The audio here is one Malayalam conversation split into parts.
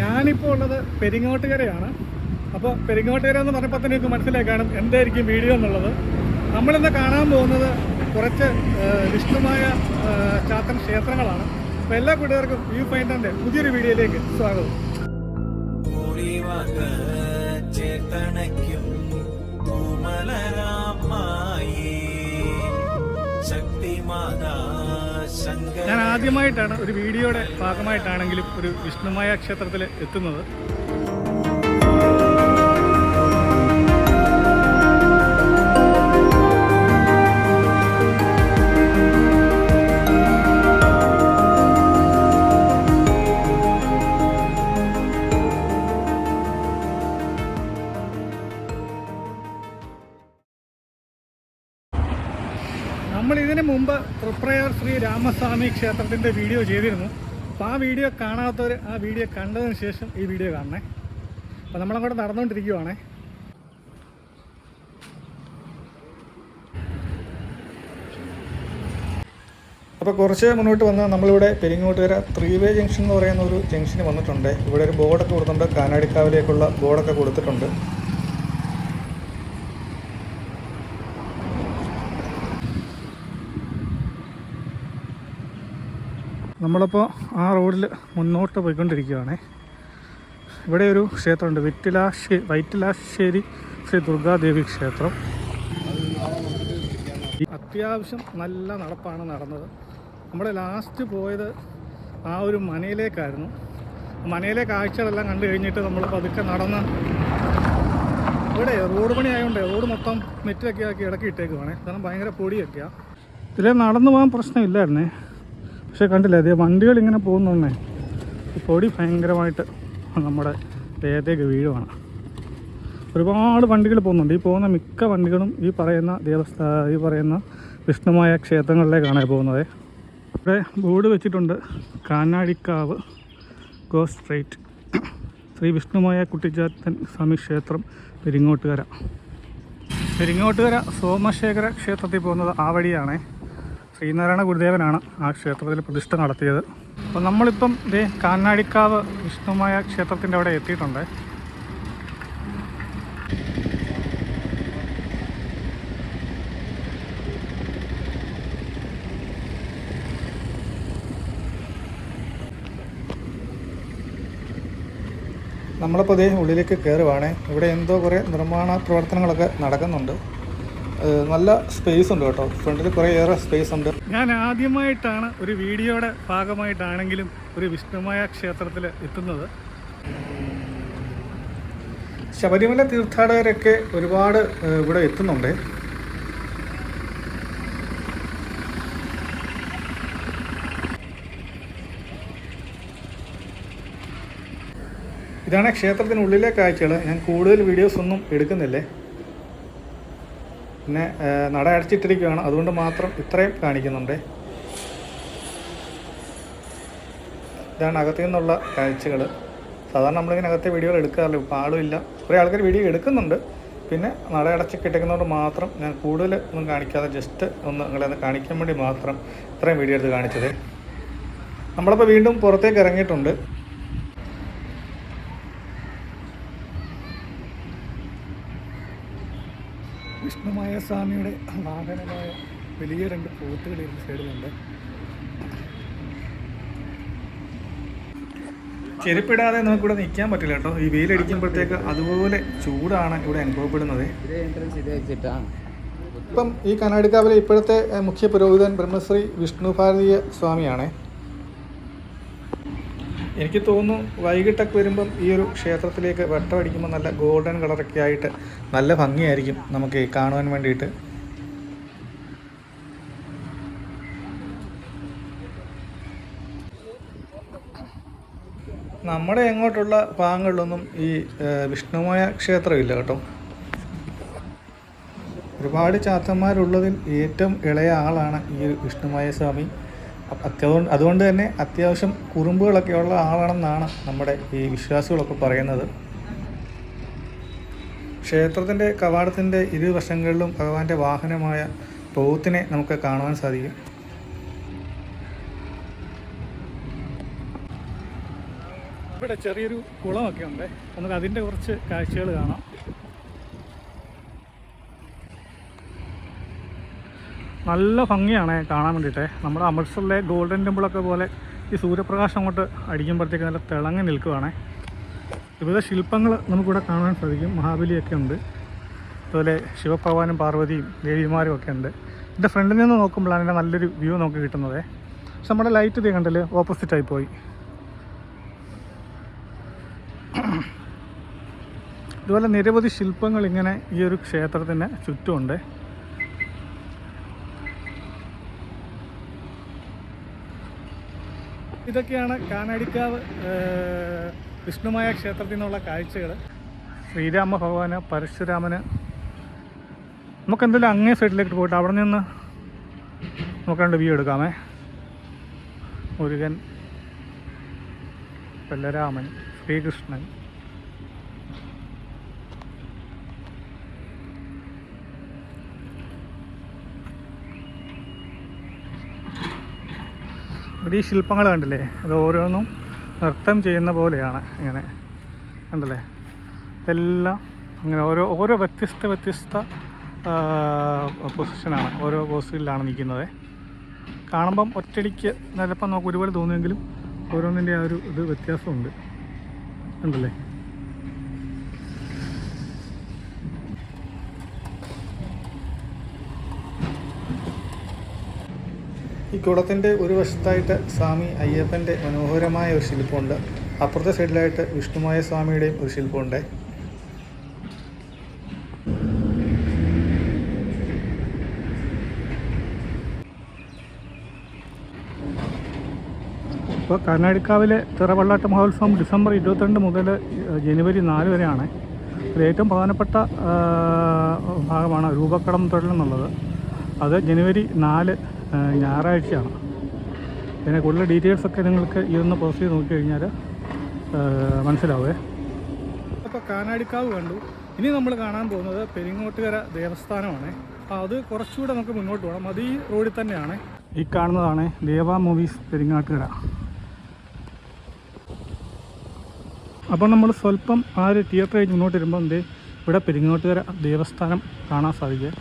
ഞാനിപ്പോൾ ഉള്ളത് പെരിങ്ങോട്ടുകരയാണ്. അപ്പോൾ പെരിങ്ങോട്ടുകര എന്ന് പറഞ്ഞപ്പോൾ തന്നെ നിങ്ങൾക്ക് മനസ്സിലായി കാണും എന്തായിരിക്കും വീഡിയോ എന്നുള്ളത്. നമ്മളിന്ന് കാണാൻ പോകുന്നത് കുറച്ച് വിഷ്ണുമായ ചാത്തൻ ക്ഷേത്രങ്ങളാണ്. അപ്പോൾ എല്ലാ കൂട്ടുകാർക്കും വ്യൂ ഫൈൻഡറിന്റെ പുതിയൊരു വീഡിയോയിലേക്ക് സ്വാഗതം. ശക്തി ശങ്കര ഞാൻ ആദ്യമായിട്ടാണ് ഒരു വീഡിയോയുടെ ഭാഗമായിട്ടാണെങ്കിലും ഒരു വിഷ്ണുമായ ക്ഷേത്രത്തിൽ എത്തുന്നത്. മുമ്പ് തൃപ്രയാർ ശ്രീ രാമസ്വാമി ക്ഷേത്രത്തിന്റെ വീഡിയോ ചെയ്തിരുന്നു. അപ്പോൾ ആ വീഡിയോ കാണാത്തവർ ആ വീഡിയോ കണ്ടതിന് ശേഷം ഈ വീഡിയോ കാണണേ. അപ്പോൾ നമ്മളങ്ങോട്ട് നടന്നുകൊണ്ടിരിക്കുവാണേ. അപ്പോൾ കുറച്ച് മുന്നോട്ട് വന്നാൽ നമ്മളിവിടെ പെരിങ്ങോട്ടുകര ത്രീ വേ ജംഗ്ഷൻ എന്ന് പറയുന്ന ഒരു ജംഗ്ഷന് വന്നിട്ടുണ്ട്. ഇവിടെ ഒരു ബോർഡൊക്കെ കൊടുത്തിട്ടുണ്ട്. കാനാടിക്കാവിലേക്കുള്ള ബോർഡൊക്കെ കൊടുത്തിട്ടുണ്ട്. നമ്മളിപ്പോൾ ആ റോഡിൽ മുന്നോട്ട് പോയിക്കൊണ്ടിരിക്കുകയാണേ ഇവിടെ ഒരു ക്ഷേത്രമുണ്ട്. വിറ്റിലാശ്ശേ വൈറ്റിലാശ്ശേരി ശ്രീ ദുർഗാദേവി ക്ഷേത്രം. അത്യാവശ്യം നല്ല നടപ്പാണ് നടന്നത്. നമ്മൾ ലാസ്റ്റ് പോയത് ആ ഒരു മനയിലേക്കായിരുന്നു. മനയിലെ കാഴ്ചകളെല്ലാം കണ്ടു കഴിഞ്ഞിട്ട് നമ്മൾ പതുക്കെ നടന്ന് ഇവിടെ റോഡ് പണി ആയതുകൊണ്ട് റോഡ് മൊത്തം നെറ്റിലൊക്കെ ആക്കി ഇടക്കി ഇട്ടേക്കുവാണേ കാരണം ഭയങ്കര പൊടിയൊക്കെയാണ് ഇതിലെ നടന്നു പോകാൻ പ്രശ്നമില്ലായിരുന്നേ. പക്ഷേ കണ്ടില്ലേ അതേ വണ്ടികൾ ഇങ്ങനെ പോകുന്നുണ്ടേ പൊടി ഭയങ്കരമായിട്ട് നമ്മുടെ ദേഹത്തേക്ക് വീഴുവാണ്. ഒരുപാട് വണ്ടികൾ പോകുന്നുണ്ട്. ഈ പോകുന്ന മിക്ക വണ്ടികളും ഈ പറയുന്ന ദേവസ്ഥ ഈ പറയുന്ന വിഷ്ണുമായ ക്ഷേത്രങ്ങളിലേക്കാണ് പോകുന്നത്. ഇവിടെ ബോർഡ് വെച്ചിട്ടുണ്ട് കാനാടിക്കാവ് ഗോ സ്ട്രേറ്റ്. ശ്രീ വിഷ്ണുമായ കുട്ടിച്ചാത്തൻ സ്വാമി ക്ഷേത്രം പെരിങ്ങോട്ടുകര. പെരിങ്ങോട്ടുകര സോമശേഖര ക്ഷേത്രത്തിൽ പോകുന്നത് ആ വഴിയാണേ. ശ്രീനാരായണ ഗുരുദേവനാണ് ആ ക്ഷേത്രത്തിൽ പ്രതിഷ്ഠ നടത്തിയത്. അപ്പോൾ നമ്മളിപ്പം ഇതേ കാനാടിക്കാവ് വിഷ്ണുമായ ക്ഷേത്രത്തിന്റെ അവിടെ എത്തിയിട്ടുണ്ട്. നമ്മളിപ്പോൾ ഇതേ ഉള്ളിലേക്ക് കയറുവാണേ ഇവിടെ എന്തോ കുറേ നിർമ്മാണ പ്രവർത്തനങ്ങളൊക്കെ നടക്കുന്നുണ്ട്. നല്ല സ്പേസ് ഉണ്ട് കേട്ടോ. ഫ്രണ്ടിൽ കുറേ ഏറെ സ്പേസ് ഉണ്ട്. ഞാൻ ആദ്യമായിട്ടാണ് ഒരു വീഡിയോയുടെ ഭാഗമായിട്ടാണെങ്കിലും ഒരു വിഷ്ണുമായ ക്ഷേത്രത്തിൽ എത്തുന്നത്. ശബരിമല തീർത്ഥാടകരൊക്കെ ഒരുപാട് ഇവിടെ എത്തുന്നുണ്ട്. ഇതാണ് ക്ഷേത്രത്തിനുള്ളിലെ കാഴ്ചകൾ ഞാൻ കൂടുതൽ വീഡിയോസ് ഒന്നും എടുക്കുന്നില്ലേ? പിന്നെ നട അടച്ചിട്ടിരിക്കുകയാണ്. അതുകൊണ്ട് മാത്രം ഇത്രയും കാണിക്കുന്നുണ്ട്. ഇതാണ് അകത്തു നിന്നുള്ള കാഴ്ചകൾ സാധാരണ നമ്മളിങ്ങനെ അകത്തെ വീഡിയോകൾ എടുക്കാറില്ല. ഇപ്പോൾ ആളുമില്ല. കുറേ ആൾക്കാർ വീഡിയോ എടുക്കുന്നുണ്ട്. പിന്നെ നട അടച്ചൊക്കെ ഇട്ടേക്കുന്നതുകൊണ്ട് മാത്രം ഞാൻ കൂടുതൽ ഒന്നും കാണിക്കാതെ ജസ്റ്റ് ഒന്ന് നിങ്ങളെ ഒന്ന് കാണിക്കാൻ വേണ്ടി മാത്രം ഇത്രയും വീഡിയോ എടുത്ത് കാണിച്ചത്. നമ്മളിപ്പോൾ വീണ്ടും പുറത്തേക്ക് ഇറങ്ങിയിട്ടുണ്ട്. വിഷ്ണുമായ സ്വാമിയുടെ വാഹനമായ വലിയ രണ്ട് പോത്തുകൾ ഇരുന്ന് സൈഡിലുണ്ട് ചെരുപ്പിടാതെ നമുക്കിവിടെ നിൽക്കാൻ പറ്റില്ല കേട്ടോ. ഈ വെയിലടിക്കുമ്പോഴത്തേക്ക് അതുപോലെ ചൂടാണ് ഇവിടെ അനുഭവപ്പെടുന്നത്. ഇപ്പം ഈ കർണാടകാവിലെ ഇപ്പോഴത്തെ മുഖ്യ പുരോഹിതൻ ബ്രഹ്മശ്രീ വിഷ്ണു ഭാരതീയ സ്വാമിയാണേ. എനിക്ക് തോന്നുന്നു വൈകിട്ടൊക്കെ വരുമ്പം ഈ ഒരു ക്ഷേത്രത്തിലേക്ക് വട്ടമടിക്കുമ്പോൾ നല്ല ഗോൾഡൻ കളറൊക്കെ ആയിട്ട് നല്ല ഭംഗിയായിരിക്കും നമുക്ക് കാണുവാൻ വേണ്ടിയിട്ട്. നമ്മുടെ എങ്ങോട്ടുള്ള ഭാഗങ്ങളിലൊന്നും ഈ വിഷ്ണുമായ ക്ഷേത്രമില്ല കേട്ടോ. ഒരുപാട് ചാത്തന്മാരുള്ളതിൽ ഏറ്റവും ഇളയ ആളാണ് ഈ വിഷ്ണുമായ സ്വാമി. അത്യാ- അതുകൊണ്ട് തന്നെ അത്യാവശ്യം കുറുമ്പുകളൊക്കെ ഉള്ള ആളാണെന്നാണ് നമ്മുടെ ഈ വിശ്വാസികളൊക്കെ പറയുന്നത്. ക്ഷേത്രത്തിന്റെ കവാടത്തിന്റെ ഇരുവശങ്ങളിലും ഭഗവാന്റെ വാഹനമായ പോത്തിനെ നമുക്ക് കാണുവാൻ സാധിക്കും. ഇവിടെ ചെറിയൊരു കുളമൊക്കെ ഉണ്ട്. നമുക്ക് അതിന്റെ കുറച്ച് കാഴ്ചകൾ കാണാം. നല്ല ഭംഗിയാണ് കാണാൻ വേണ്ടിയിട്ട്. നമ്മുടെ അമൃത്സറിലെ ഗോൾഡൻ ടെമ്പിളൊക്കെ പോലെ ഈ സൂര്യപ്രകാശം അങ്ങോട്ട് അടിക്കുമ്പോഴത്തേക്ക് നല്ല തിളങ്ങി നിൽക്കുവാണ്. വിവിധ ശില്പങ്ങൾ നമുക്കിവിടെ കാണാൻ സാധിക്കും. മഹാബലിയൊക്കെ ഉണ്ട്. അതുപോലെ ശിവഭഗവാനും പാർവതിയും ദേവിമാരും ഒക്കെ ഉണ്ട്. ഇതിന്റെ ഫ്രണ്ടിൽ നിന്ന് നോക്കുമ്പോഴാണ് എന്റെ നല്ലൊരു വ്യൂ നമുക്ക് കിട്ടുന്നത്. പക്ഷെ നമ്മുടെ ലൈറ്റ് ഇത് കണ്ടില്ല ഓപ്പോസിറ്റായി പോയി. ഇതുപോലെ നിരവധി ശില്പങ്ങൾ ഇങ്ങനെ ഈ ഒരു ക്ഷേത്രത്തിന് ചുറ്റുമുണ്ട്. ഇതൊക്കെയാണ് കാനാടിക്കാവ് വിഷ്ണുമായ ക്ഷേത്രത്തിൽ നിന്നുള്ള കാഴ്ചകൾ. ശ്രീരാമ ഭഗവാന് പരശുരാമന്. നമുക്ക് എന്തെങ്കിലും അങ്ങേ സൈഡിലേക്ക് പോയിട്ട് അവിടെ നിന്ന് നമുക്ക് രണ്ട് വ്യൂ എടുക്കാമേ. മുരുകൻ ബലരാമൻ ശ്രീകൃഷ്ണൻ. ഇവിടെ ഈ ശില്പങ്ങൾ കണ്ടില്ലേ? അത് ഓരോന്നും നൃത്തം ചെയ്യുന്ന പോലെയാണ് ഇങ്ങനെ. കണ്ടല്ലേ? ഇതെല്ലാം അങ്ങനെ ഓരോ ഓരോ വ്യത്യസ്ത വ്യത്യസ്ത പൊസിഷനാണ് ഓരോ പോസ്റ്റിലാണ് നിൽക്കുന്നത്. കാണുമ്പം ഒറ്റടിക്ക് നിലപ്പം നമുക്ക് ഒരുപോലെ തോന്നുമെങ്കിലും ഓരോന്നിന്റെ ആ ഒരു ഇത് വ്യത്യാസമുണ്ട്. ഉണ്ടല്ലേ ഈ കുളത്തിന്റെ ഒരു വശത്തായിട്ട് സ്വാമി അയ്യപ്പന്റെ മനോഹരമായ ഒരു ശില്പമുണ്ട്. അപ്പുറത്തെ സൈഡിലായിട്ട് വിഷ്ണുമായ സ്വാമിയുടെയും ഒരു ശില്പമുണ്ട്. ഇപ്പോൾ കർണാടകാവിലെ തിറവള്ളാട്ട് മഹോത്സവം ഡിസംബർ ഇരുപത്തിരണ്ട് മുതൽ ജനുവരി നാല് വരെയാണ്. ഏറ്റവും പ്രധാനപ്പെട്ട ഭാഗമാണ് രൂപക്കടം തൊഴിൽ എന്നുള്ളത്. അത് ജനുവരി നാല് ഞായറാഴ്ചയാണ്. പിന്നെ കൂടുതൽ ഡീറ്റെയിൽസൊക്കെ നിങ്ങൾക്ക് ഇതൊന്ന് പോസ്റ്റ് ചെയ്ത് നോക്കിക്കഴിഞ്ഞാൽ മനസ്സിലാവേ. അപ്പോൾ കാനാടിക്കാവ് കണ്ടു. ഇനി നമ്മൾ കാണാൻ പോകുന്നത് പെരിങ്ങോട്ടുകര ദേവസ്ഥാനമാണ്. അത് കുറച്ചുകൂടെ നമുക്ക് മുന്നോട്ട് പോകണം അത് ഈ റോഡിൽ തന്നെയാണ്. ഈ കാണുന്നതാണ് ദേവ മൂവീസ് പെരിങ്ങാട്ടുകര. അപ്പോൾ നമ്മൾ സ്വല്പം ആ ഒരു തിയേറ്റർ കഴിഞ്ഞ് മുന്നോട്ട് വരുമ്പോൾ എന്തേ ഇവിടെ പെരിങ്ങോട്ടുകര ദേവസ്ഥാനം കാണാൻ സാധിക്കുക.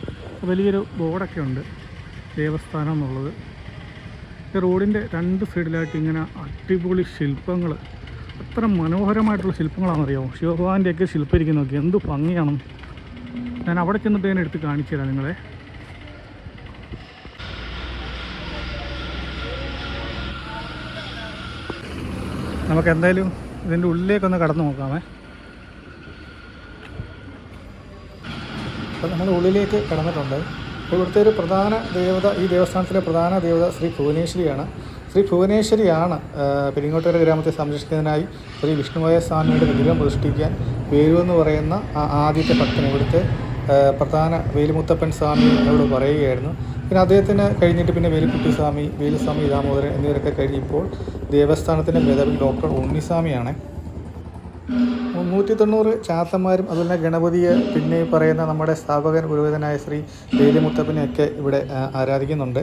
വലിയൊരു ബോർഡൊക്കെ ഉണ്ട്. ദേവസ്ഥാനം എന്നുള്ളത്. ഈ റോഡിന്റെ രണ്ട് സൈഡിലായിട്ട് ഇങ്ങനെ അടിപൊളി ശില്പങ്ങൾ അത്ര മനോഹരമായിട്ടുള്ള ശില്പങ്ങളാണെന്നറിയാമോ? ശിവഭഗവാന്റെയൊക്കെ ശില്പം ഇരിക്കുന്ന നോക്കി. എന്ത് ഭംഗിയാണ്. ഞാൻ അവിടെ ചെന്നിട്ട് ഞാൻ എടുത്ത് കാണിച്ചു തരാം നിങ്ങളെ. നമുക്ക് എന്തായാലും ഇതിന്റെ ഉള്ളിലേക്കൊന്ന് കടന്നു നോക്കാമേ. അപ്പം നമ്മൾ ഉള്ളിലേക്ക് കടന്നിട്ടുണ്ട്. ഇവിടുത്തെ ഒരു പ്രധാന ദേവത ഈ ദേവസ്ഥാനത്തിലെ പ്രധാന ദേവത ശ്രീ ഭുവനേശ്വരിയാണ്. ശ്രീ ഭുവനേശ്വരിയാണ് പെരിങ്ങോട്ടുകര ഗ്രാമത്തെ സംരക്ഷിക്കുന്നതിനായി ശ്രീ വിഷ്ണുവായ സ്വാമിയുടെ വിഗ്രഹം പ്രതിഷ്ഠിക്കാൻ വേരു എന്ന് പറയുന്ന ആ ആദ്യത്തെ ഭക്തൻ ഇവിടുത്തെ പ്രധാന വേലുമുത്തപ്പൻ സ്വാമി എന്നോട് പറയുകയായിരുന്നു. പിന്നെ അദ്ദേഹത്തിന് കഴിഞ്ഞിട്ട് പിന്നെ വേലുക്കുട്ടി സ്വാമി വേലുസ്വാമി ദാമോദരൻ എന്നിവരൊക്കെ കഴിഞ്ഞിപ്പോൾ ദേവസ്ഥാനത്തിന്റെ മേധാവി ഡോക്ടർ ഉണ്ണിസ്വാമിയാണ്. നൂറ്റി തൊണ്ണൂറ് ചാത്തന്മാരും അതുപോലെ തന്നെ ഗണപതിയെ പിന്നെ പറയുന്ന നമ്മുടെ സ്ഥാപകൻ പുരോഹിതനായ ശ്രീ വേലിമുത്തപ്പനെയൊക്കെ ഇവിടെ ആരാധിക്കുന്നുണ്ട്.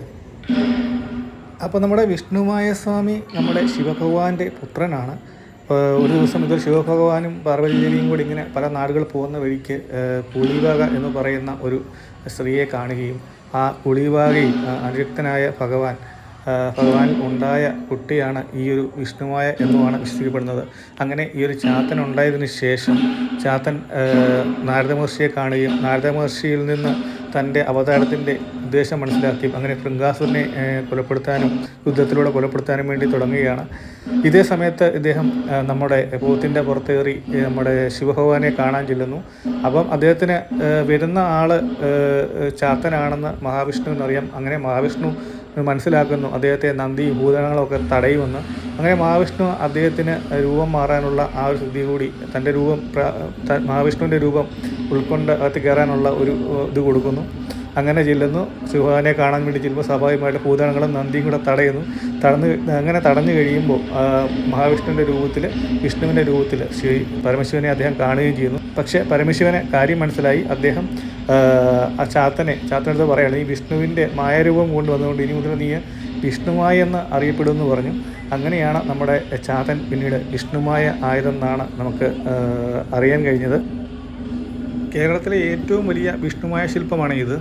അപ്പോൾ നമ്മുടെ വിഷ്ണുമായ സ്വാമി നമ്മുടെ ശിവഭഗവാന്റെ പുത്രനാണ്. ഒരു ദിവസം ഇതൊരു ശിവഭഗവാനും പാർവതി ദേവിയും കൂടി ഇങ്ങനെ പല നാടുകൾ പോകുന്ന വഴിക്ക് പുളിവാക എന്ന് പറയുന്ന ഒരു സ്ത്രീയെ കാണുകയും ആ പുളിവാകയിൽ അനുരക്തനായ ഭഗവാൻ ഭഗവാൻ ഉണ്ടായ കുട്ടിയാണ് ഈ ഒരു വിഷ്ണുമായ എന്നുമാണ് വിശ്വസിക്കപ്പെടുന്നത്. അങ്ങനെ ഈ ഒരു ചാത്തൻ ഉണ്ടായതിനു ശേഷം ചാത്തൻ നാരദ മഹർഷിയെ കാണുകയും നാരദ മഹർഷിയിൽ നിന്ന് തന്റെ അവതാരത്തിന്റെ ഉദ്ദേശം മനസ്സിലാക്കുകയും അങ്ങനെ ശൃംഗാസുരനെ കൊലപ്പെടുത്താനും യുദ്ധത്തിലൂടെ കൊലപ്പെടുത്താനും വേണ്ടി തുടങ്ങുകയാണ്. ഇതേ സമയത്ത് ഇദ്ദേഹം നമ്മുടെ പോത്തിന്റെ പുറത്തേറി നമ്മുടെ ശിവഭഗവാനെ കാണാൻ ചെല്ലുന്നു. അപ്പം അദ്ദേഹത്തിന് വരുന്ന ആൾ ചാത്തനാണെന്ന് മഹാവിഷ്ണുവിനറിയാം അങ്ങനെ മഹാവിഷ്ണു മനസ്സിലാക്കുന്നു. അദ്ദേഹത്തെ നന്ദി ഭൂതണങ്ങളൊക്കെ തടയുമെന്ന്. അങ്ങനെ മഹാവിഷ്ണു അദ്ദേഹത്തിന് രൂപം മാറാനുള്ള ആ ഒരു സിദ്ധി കൂടി തന്റെ രൂപം മഹാവിഷ്ണുവിന്റെ രൂപം ഉൾക്കൊണ്ട് അകത്ത് കയറാനുള്ള ഒരു ഇത് കൊടുക്കുന്നു. അങ്ങനെ ചെല്ലുന്നു. ശിവഭഗവാനെ കാണാൻ വേണ്ടി ചെല്ലുമ്പോൾ സ്വാഭാവികമായിട്ട് ഭൂതഗണങ്ങളും നന്ദിയും കൂടെ തടയുന്നു. തടഞ്ഞ് അങ്ങനെ തടഞ്ഞു കഴിയുമ്പോൾ മഹാവിഷ്ണുവിന്റെ രൂപത്തിൽ വിഷ്ണുവിന്റെ രൂപത്തിൽ ശ്രീ പരമശിവനെ അദ്ദേഹം കാണുകയും ചെയ്യുന്നു. പക്ഷേ പരമശിവനെ കാര്യം മനസ്സിലായി. അദ്ദേഹം ആ, ചാത്തനെ ചാത്തനടുത്ത് പറയാണ് ഈ വിഷ്ണുവിന്റെ മായാരൂപം കൊണ്ട് വന്നുകൊണ്ട് ഇനി മുതൽ നീ വിഷ്ണുമായി എന്ന് അറിയപ്പെടുമെന്ന് പറഞ്ഞു. അങ്ങനെയാണ് നമ്മുടെ ചാത്തൻ പിന്നീട് വിഷ്ണുമായ ആയതെന്നാണ് നമുക്ക് അറിയാൻ കഴിഞ്ഞത്. കേരളത്തിലെ ഏറ്റവും വലിയ വിഷ്ണുമായ ശില്പമാണ് ഇത്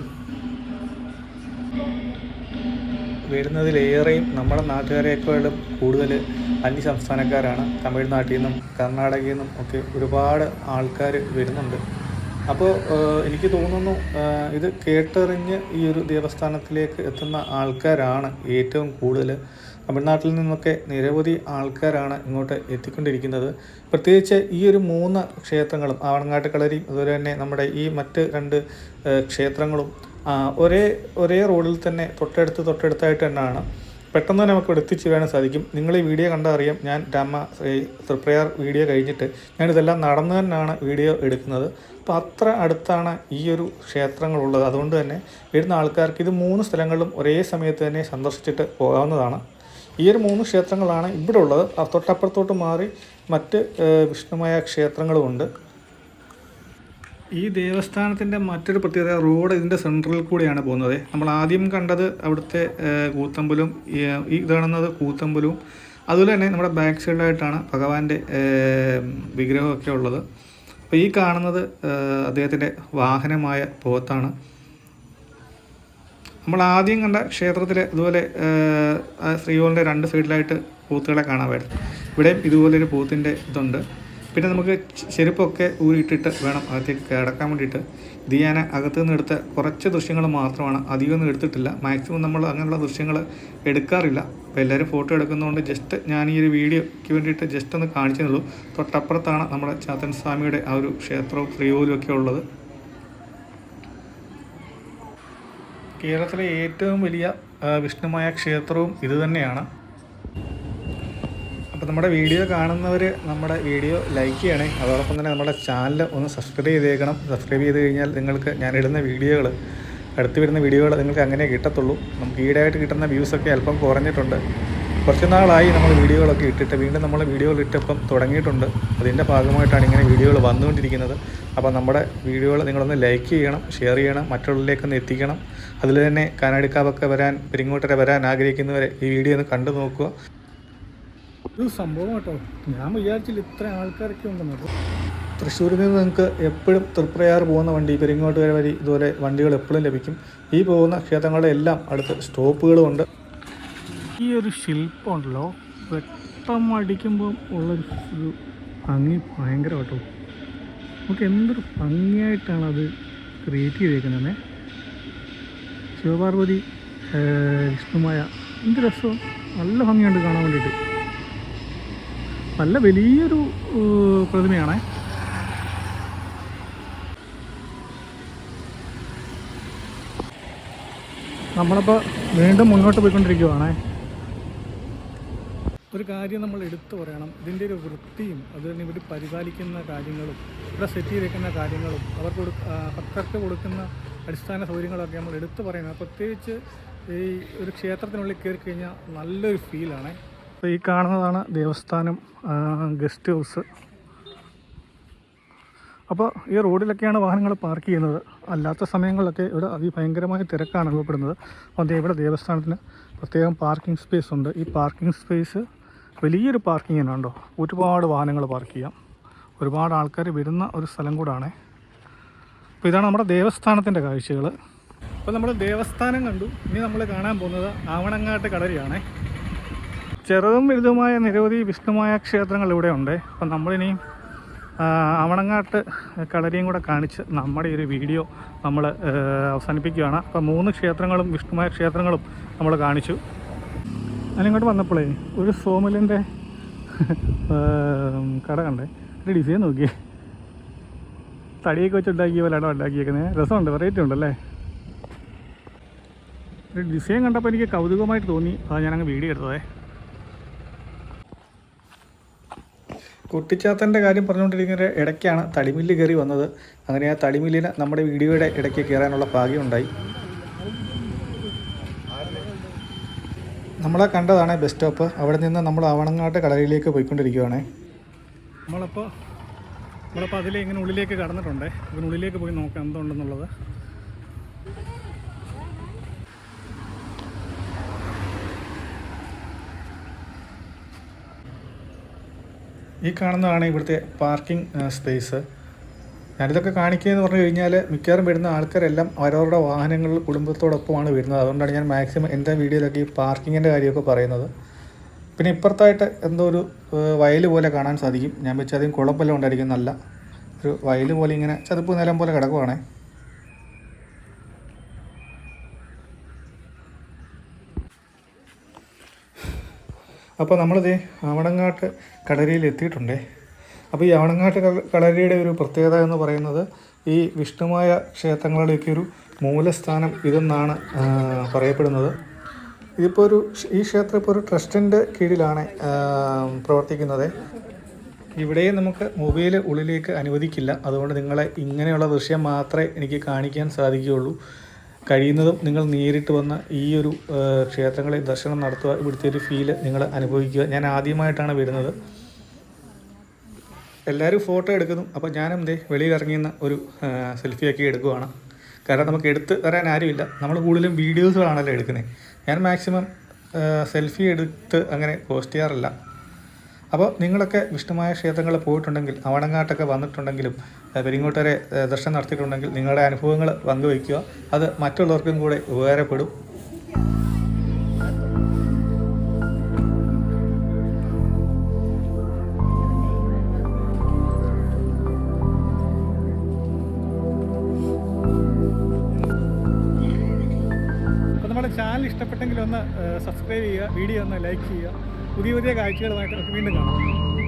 വരുന്നതിലേറെയും നമ്മുടെ നാട്ടുകാരെക്കാളും കൂടുതൽ അന്യ സംസ്ഥാനക്കാരാണ് തമിഴ്നാട്ടിൽ നിന്നും കർണാടകയിൽ നിന്നും ഒക്കെ ഒരുപാട് ആൾക്കാർ വരുന്നുണ്ട്. അപ്പോൾ എനിക്ക് തോന്നുന്നു ഇത് കേട്ടറിഞ്ഞ് ഈ ഒരു ദേവസ്ഥാനത്തിലേക്ക് എത്തുന്ന ആൾക്കാരാണ് ഏറ്റവും കൂടുതൽ. തമിഴ്നാട്ടിൽ നിന്നൊക്കെ നിരവധി ആൾക്കാരാണ് ഇങ്ങോട്ട് എത്തിക്കൊണ്ടിരിക്കുന്നത്. പ്രത്യേകിച്ച് ഈ ഒരു മൂന്ന് ക്ഷേത്രങ്ങളും ആവണങ്ങാട്ട് കളരിയും അതുപോലെ തന്നെ നമ്മുടെ ഈ മറ്റ് രണ്ട് ക്ഷേത്രങ്ങളും ഒരേ ഒരേ റോഡിൽ തന്നെ തൊട്ടടുത്ത് തൊട്ടടുത്തായിട്ട് തന്നെയാണ്. പെട്ടെന്ന് തന്നെ നമുക്ക് ഇവിടെ വേണം സാധിക്കും. നിങ്ങൾ ഈ വീഡിയോ കണ്ടാൽ അറിയാം ഞാൻ രാമ തൃപ്രയാർ വീഡിയോ കഴിഞ്ഞിട്ട് ഞാനിതെല്ലാം നടന്നു തന്നെയാണ് വീഡിയോ എടുക്കുന്നത്. അപ്പോൾ അത്ര അടുത്താണ് ഈ ഒരു ക്ഷേത്രങ്ങളുള്ളത്. അതുകൊണ്ട് തന്നെ വരുന്ന ആൾക്കാർക്ക് ഇത് മൂന്ന് സ്ഥലങ്ങളിലും ഒരേ സമയത്ത് തന്നെ സന്ദർശിച്ചിട്ട് പോകാവുന്നതാണ്. ഈ ഒരു മൂന്ന് ക്ഷേത്രങ്ങളാണ് ഇവിടെ ഉള്ളത്. തൊട്ടപ്പുറത്തോട്ട് മാറി മറ്റ് വിഷ്ണുമായ ക്ഷേത്രങ്ങളുമുണ്ട് ഈ ദേവസ്ഥാനത്തിന്റെ മറ്റൊരു പ്രത്യേകത റോഡ് ഇതിന്റെ സെൻട്രലിൽ കൂടിയാണ് പോകുന്നത്. നമ്മൾ ആദ്യം കണ്ടത് അവിടുത്തെ കൂത്തമ്പലും ഈ ഇതാണെന്നത് കാണുന്നത് കൂത്തമ്പലവും അതുപോലെ തന്നെ നമ്മുടെ ബാക്ക് സൈഡിലായിട്ടാണ് ഭഗവാന്റെ വിഗ്രഹമൊക്കെ ഉള്ളത്. അപ്പോൾ ഈ കാണുന്നത് അദ്ദേഹത്തിന്റെ വാഹനമായ പോത്താണ്. നമ്മൾ ആദ്യം കണ്ട ക്ഷേത്രത്തിലെ ഇതുപോലെ ശ്രീകോളിന്റെ രണ്ട് സൈഡിലായിട്ട് പൂത്തുകളെ കാണാമായിരുന്നു ഇവിടെയും ഇതുപോലൊരു പൂത്തിന്റെ ഇതുണ്ട്. പിന്നെ നമുക്ക് ചെരുപ്പൊക്കെ ഊരിയിട്ടിട്ട് വേണം അകത്തേക്ക് കിടക്കാൻ വേണ്ടിയിട്ട്. ഞാൻ അകത്തു നിന്ന് എടുത്ത കുറച്ച് ദൃശ്യങ്ങൾ മാത്രമാണ്. അധികമൊന്നും എടുത്തിട്ടില്ല. മാക്സിമം നമ്മൾ അങ്ങനെയുള്ള ദൃശ്യങ്ങൾ എടുക്കാറില്ല. അപ്പോൾ എല്ലാവരും ഫോട്ടോ എടുക്കുന്നതുകൊണ്ട് ജസ്റ്റ് ഞാൻ ഈ ഒരു വീഡിയോയ്ക്ക് വേണ്ടിയിട്ട് ജസ്റ്റ് ഒന്ന് കാണിച്ചതുള്ളൂ തൊട്ടപ്പുറത്താണ് നമ്മുടെ ചാത്തൻ സ്വാമിയുടെ ആ ഒരു ക്ഷേത്രവും ശ്രീകോലും ഒക്കെ ഉള്ളത്. കേരളത്തിലെ ഏറ്റവും വലിയ വിഷ്ണുമായ ക്ഷേത്രവും ഇത് തന്നെയാണ്. അപ്പോൾ നമ്മുടെ വീഡിയോ കാണുന്നവർ നമ്മുടെ വീഡിയോ ലൈക്ക് ചെയ്യണേ. അതോടൊപ്പം തന്നെ നമ്മുടെ ചാനൽ ഒന്ന് സബ്സ്ക്രൈബ് ചെയ്തേക്കണം. സബ്സ്ക്രൈബ് ചെയ്ത് കഴിഞ്ഞാൽ നിങ്ങൾക്ക് ഞാനിടുന്ന വീഡിയോകൾ അടുത്ത് വരുന്ന വീഡിയോകൾ നിങ്ങൾക്ക് അങ്ങനെ കിട്ടത്തുള്ളൂ. നമുക്ക് ഈടായിട്ട് കിട്ടുന്ന വ്യൂസൊക്കെ അല്പം കുറഞ്ഞിട്ടുണ്ട്. കുറച്ച് നാളായി നമ്മൾ വീഡിയോകളൊക്കെ ഇട്ടിട്ട് വീണ്ടും നമ്മൾ വീഡിയോകൾ ഇട്ടപ്പം തുടങ്ങിയിട്ടുണ്ട്. അതിന്റെ ഭാഗമായിട്ടാണ് ഇങ്ങനെ വീഡിയോകൾ വന്നുകൊണ്ടിരിക്കുന്നത്. അപ്പോൾ നമ്മുടെ വീഡിയോകൾ നിങ്ങളൊന്ന് ലൈക്ക് ചെയ്യണം ഷെയർ ചെയ്യണം മറ്റുള്ളവരിലേക്കൊന്ന് എത്തിക്കണം. അതിൽ തന്നെ കാനാടിക്കാവൊക്കെ വരാൻ പെരിങ്ങോട്ടര വരാൻ ആഗ്രഹിക്കുന്നവരെ ഈ വീഡിയോ ഒന്ന് കണ്ടു നോക്കുക. ഒരു സംഭവം കേട്ടോ. ഞാൻ വിചാരിച്ചില്ല ഇത്ര ആൾക്കാരൊക്കെ ഉണ്ടെന്നത്. തൃശ്ശൂരിൽ നിന്ന് നിങ്ങൾക്ക് എപ്പോഴും തൃപ്രയാർ പോകുന്ന വണ്ടി പെരിങ്ങോട്ട് വരെ വഴി ഇതുപോലെ വണ്ടികൾ എപ്പോഴും ലഭിക്കും. ഈ പോകുന്ന ക്ഷേത്രങ്ങളുടെ എല്ലാം അടുത്ത് സ്റ്റോപ്പുകളുമുണ്ട് ഈ ഒരു ശില്പം ഉണ്ടല്ലോ വെട്ടം അടിക്കുമ്പോൾ ഉള്ളൊരു ഒരു ഭംഗി ഭയങ്കര കേട്ടോ നമുക്ക് എന്തൊരു ഭംഗിയായിട്ടാണ് അത് ക്രിയേറ്റ് ചെയ്തേക്കുന്നത് ശിവപാർവതി വിഷ്ണുമായ എന്ത് രസം നല്ല ഭംഗിയുണ്ട് കാണാൻ വേണ്ടിയിട്ട്. നല്ല വലിയൊരു പ്രതിമയാണ്. നമ്മളിപ്പോൾ വീണ്ടും മുന്നോട്ട് പോയിക്കൊണ്ടിരിക്കുവാണ്. ഒരു കാര്യം നമ്മൾ എടുത്തു പറയണം. ഇതിന്റെ ഒരു വൃത്തിയും അതുതന്നെ ഇവർ പരിപാലിക്കുന്ന കാര്യങ്ങളും ഇവിടെ സെറ്റ് ചെയ്തിരിക്കുന്ന കാര്യങ്ങളും അവർക്ക് കൊടു ഭക്തർക്ക് കൊടുക്കുന്ന അടിസ്ഥാന സൗകര്യങ്ങളൊക്കെ നമ്മൾ എടുത്തു പറയണം. പ്രത്യേകിച്ച് ഈ ഒരു ക്ഷേത്രത്തിനുള്ളിൽ കയറി കഴിഞ്ഞാൽ നല്ലൊരു ഫീലാണ് അപ്പോൾ ഈ കാണുന്നതാണ് ദേവസ്ഥാനം ഗസ്റ്റ് ഹൗസ്. അപ്പോൾ ഈ റോഡിലൊക്കെയാണ് വാഹനങ്ങൾ പാർക്ക് ചെയ്യുന്നത്. അല്ലാത്ത സമയങ്ങളിലൊക്കെ ഇവിടെ അതിഭയങ്കരമായ തിരക്കാണ് അനുഭവപ്പെടുന്നത്. അപ്പോൾ ഇവിടെ ദേവസ്ഥാനത്തിന് പ്രത്യേകം പാർക്കിംഗ് സ്പേസ് ഉണ്ട്. ഈ പാർക്കിംഗ് സ്പേസ് വലിയൊരു പാർക്കിംഗ് തന്നെ ഉണ്ടോ? ഒരുപാട് വാഹനങ്ങൾ പാർക്ക് ചെയ്യാം. ഒരുപാട് ആൾക്കാർ വരുന്ന ഒരു സ്ഥലം കൂടാണ്. അപ്പോൾ ഇതാണ് നമ്മുടെ ദേവസ്ഥാനത്തിന്റെ കാഴ്ചകൾ അപ്പോൾ നമ്മൾ ദേവസ്ഥാനം കണ്ടു. ഇനി നമ്മൾ കാണാൻ പോകുന്നത് ആവണങ്ങാട്ട് കടലിയാണേ ചെറുതും വലുതുമായ നിരവധി വിഷ്ണുമായ ക്ഷേത്രങ്ങൾ ഇവിടെ ഉണ്ട് അപ്പം നമ്മളിനിയും അവണങ്ങാട്ട് കളരിയും കൂടെ കാണിച്ച് നമ്മുടെ ഒരു വീഡിയോ നമ്മൾ അവസാനിപ്പിക്കുകയാണ്. അപ്പം മൂന്ന് ക്ഷേത്രങ്ങളും വിഷ്ണുമായ ക്ഷേത്രങ്ങളും നമ്മൾ കാണിച്ചു. അതിനിങ്ങോട്ട് വന്നപ്പോഴേ ഒരു സോമലിന്റെ കട കണ്ടേ. ഒരു ഡിസൈൻ നോക്കിയേ. തടിയൊക്കെ വെച്ച് ഉണ്ടാക്കിയ പോലെ ഇടം ഉണ്ടാക്കിയേക്കുന്നത് രസമുണ്ട് വെറൈറ്റി ഉണ്ടല്ലേ? ഒരു ഡിസൈൻ കണ്ടപ്പോൾ എനിക്ക് കൗതുകമായിട്ട് തോന്നി. അതാണ് ഞാനങ്ങ് വീഡിയോ എടുത്തതേ. കുട്ടിച്ചാത്തന്റെ കാര്യം പറഞ്ഞുകൊണ്ടിരിക്കുന്ന ഇടയ്ക്കാണ് തടിമില്ല് കയറി വന്നത്. അങ്ങനെ ആ തടിമില്ലിന് നമ്മുടെ വീഡിയോയുടെ ഇടയ്ക്ക് കയറാനുള്ള ഭാഗ്യമുണ്ടായി. നമ്മളെ കണ്ടതാണ് ബസ് സ്റ്റോപ്പ്. അവിടെ നിന്ന് നമ്മൾ ആവണങ്ങാട്ട് കടലിലേക്ക് പോയിക്കൊണ്ടിരിക്കുകയാണ് നമ്മളപ്പോൾ നമ്മളപ്പോൾ അതിലെ ഇങ്ങനെ ഉള്ളിലേക്ക് കടന്നിട്ടുണ്ട്. അതിനുള്ളിലേക്ക് പോയി നോക്കാം എന്തുണ്ടെന്നുള്ളത്. ഈ കാണുന്നതാണ് ഇവിടുത്തെ പാർക്കിംഗ് സ്പേസ് ഞാനിതൊക്കെ കാണിക്കുക എന്ന് പറഞ്ഞു കഴിഞ്ഞാൽ മിക്കവാറും വരുന്ന ആൾക്കാരെല്ലാം അവരവരുടെ വാഹനങ്ങളിൽ കുടുംബത്തോടൊപ്പമാണ് വരുന്നത്. അതുകൊണ്ടാണ് ഞാൻ മാക്സിമം എന്റെ വീഡിയോയിലൊക്കെ ഈ പാർക്കിങ്ങിന്റെ കാര്യമൊക്കെ പറയുന്നത്. പിന്നെ ഇപ്പുറത്തായിട്ട് എന്തോ ഒരു വയൽ പോലെ കാണാൻ സാധിക്കും. ഞാൻ വെച്ചാൽ അധികം കുഴപ്പമില്ല ഉണ്ടായിരിക്കും. നല്ല ഒരു വയൽ പോലെ ഇങ്ങനെ ചതുപ്പ് നിലം പോലെ കിടക്കുവാണേ. അപ്പോൾ നമ്മളിത് ആവണങ്ങാട്ട് കളരിയിൽ എത്തിയിട്ടുണ്ടേ അപ്പോൾ ഈ ആവണങ്ങാട്ട് കള- കളരിയുടെ ഒരു പ്രത്യേകത എന്ന് പറയുന്നത് ഈ വിഷ്ണുമായ ക്ഷേത്രങ്ങളുടെയൊക്കെ ഒരു മൂലസ്ഥാനം ഇതെന്നാണ് പറയപ്പെടുന്നത്. ഇതിപ്പോൾ ഒരു ഈ ക്ഷേത്രം ഇപ്പോൾ ഒരു ട്രസ്റ്റിന്റെ കീഴിലാണ് പ്രവർത്തിക്കുന്നത്. ഇവിടെയും നമുക്ക് മൊബൈൽ ഉള്ളിലേക്ക് അനുവദിക്കില്ല. അതുകൊണ്ട് നിങ്ങളെ ഇങ്ങനെയുള്ള ദൃശ്യം മാത്രമേ എനിക്ക് കാണിക്കാൻ സാധിക്കുകയുള്ളൂ. കഴിയുന്നതും നിങ്ങൾ നേരിട്ട് വന്ന ഈ ഒരു ക്ഷേത്രങ്ങളിൽ ദർശനം നടത്തുക ഇവിടുത്തെ ഒരു ഫീൽ നിങ്ങൾ അനുഭവിക്കുക. ഞാൻ ആദ്യമായിട്ടാണ് വരുന്നത്. എല്ലാവരും ഫോട്ടോ എടുക്കുന്നു. അപ്പോൾ ഞാനും ദേ വെളിയിൽ ഇറങ്ങിയെന്ന ഒരു സെൽഫിയൊക്കെ എടുക്കുവാണ്. കാരണം നമുക്ക് എടുത്ത് തരാൻ ആരുമില്ല. നമ്മൾ കൂടുതലും വീഡിയോസുകളാണല്ലോ എടുക്കുന്നത് ഞാൻ മാക്സിമം സെൽഫി എടുത്ത് അങ്ങനെ പോസ്റ്റ് ചെയ്യാറില്ല. അപ്പോൾ നിങ്ങളൊക്കെ വിഷ്ണുമായ ക്ഷേത്രങ്ങളിൽ പോയിട്ടുണ്ടെങ്കിൽ അവണങ്ങാട്ടൊക്കെ വന്നിട്ടുണ്ടെങ്കിലും പെരിങ്ങോട്ടരെ ദർശനം നടത്തിയിട്ടുണ്ടെങ്കിൽ നിങ്ങളുടെ അനുഭവങ്ങൾ പങ്കുവയ്ക്കുക. അത് മറ്റുള്ളവർക്കും കൂടെ ഉപകാരപ്പെടും. ഒന്ന് സബ്സ്ക്രൈബ് ചെയ്യുക വീഡിയോ ഒന്ന് ലൈക്ക് ചെയ്യുക. പുതിയ പുതിയ കാഴ്ചകളുമായിട്ട് നമുക്ക് വീണ്ടും കാണാം.